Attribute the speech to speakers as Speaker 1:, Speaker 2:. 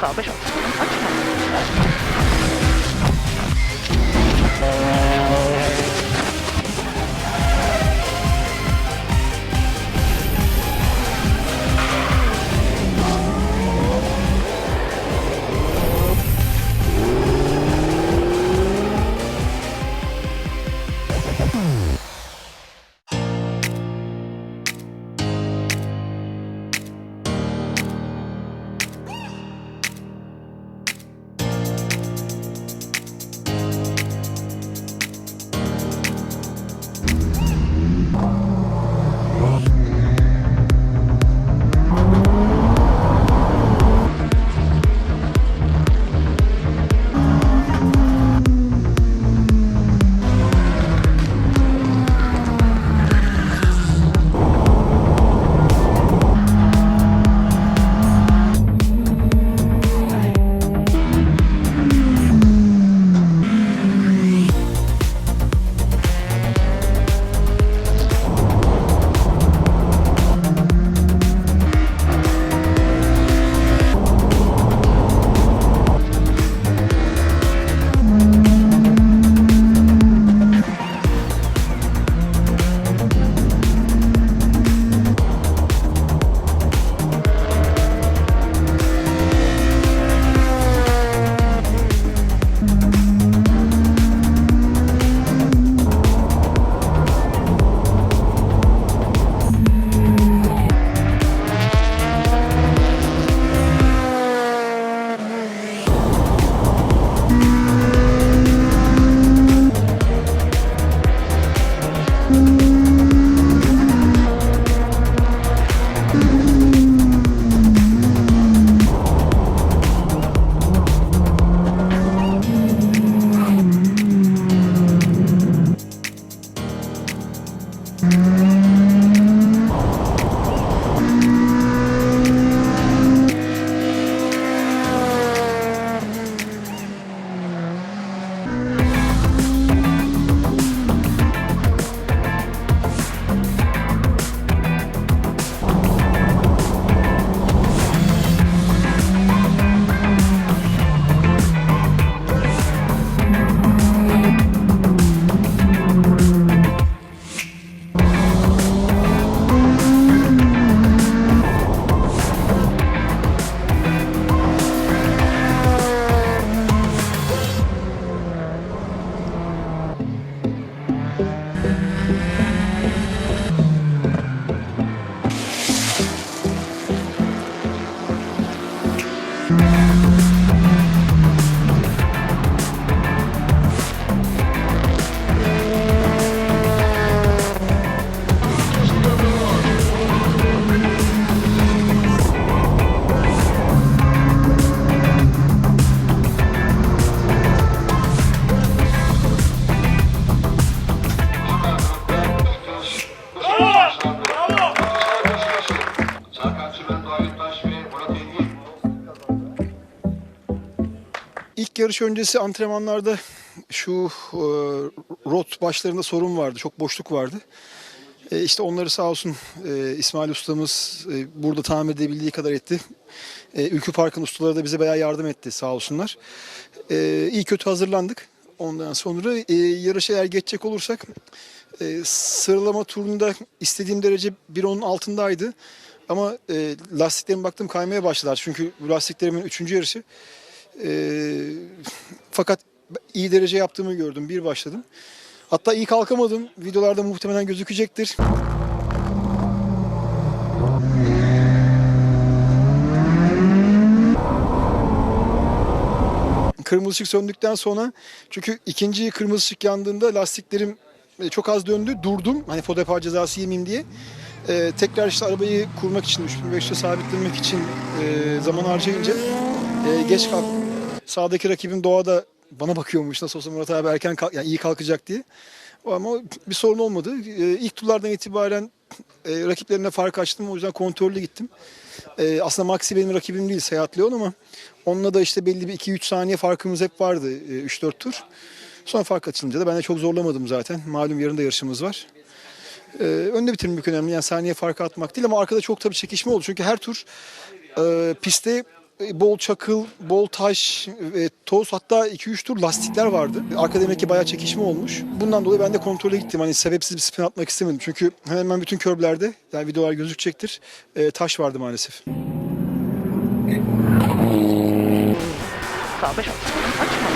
Speaker 1: sağ 5
Speaker 2: Música you.
Speaker 3: İlk yarış öncesi antrenmanlarda şu e, rot başlarında sorun vardı. Çok boşluk vardı. E, işte onları sağ olsun e, İsmail ustamız e, burada tamir edebildiği kadar etti. E, Ülkü Park'ın ustaları da bize bayağı yardım etti sağ olsunlar. E, iyi kötü hazırlandık. Ondan sonra e, yarışa eğer geçecek olursak e, sıralama turunda istediğim derece 1.10'un altındaydı. Ama e, lastiklerime baktım kaymaya başladılar. Çünkü bu lastiklerimin üçüncü yarışı. Ee, fakat iyi derece yaptığımı gördüm. Bir başladım. Hatta iyi kalkamadım. Videolarda muhtemelen gözükecektir. Kırmızı ışık söndükten sonra çünkü ikinci kırmızı ışık yandığında lastiklerim e, çok az döndü. Durdum. Hani fodepar cezası yemeyeyim diye. Ee, tekrar işte arabayı kurmak için, 3500'e sabitlemek için e, zaman harcayınca e, geç kalktım. Sağdaki rakibim Doğa'da bana bakıyormuş nasıl olsa Murat abi erken kalk, yani iyi kalkacak diye. Ama bir sorun olmadı. Ee, ilk turlardan itibaren e, rakiplerine fark açtım. O yüzden kontrollü gittim. Ee, aslında Maxi benim rakibim değil Seyahat Leon ama onunla da işte belli bir 2-3 saniye farkımız hep vardı. e, 3-4 tur. Sonra fark açılınca da ben de çok zorlamadım zaten. Malum yarın da yarışımız var. Ee, önde bitirmek önemli. Yani saniye farkı atmak değil ama arkada çok tabii çekişme oldu. Çünkü her tur e, pistte e, bol çakıl, bol taş, e, toz hatta 2-3 tur lastikler vardı. Arkada demek ki bayağı çekişme olmuş. Bundan dolayı ben de kontrole gittim. Hani sebepsiz bir spin atmak istemedim. Çünkü hemen hemen bütün körblerde yani videolar gözükecektir. e, taş vardı maalesef.
Speaker 1: Sağ. Açma.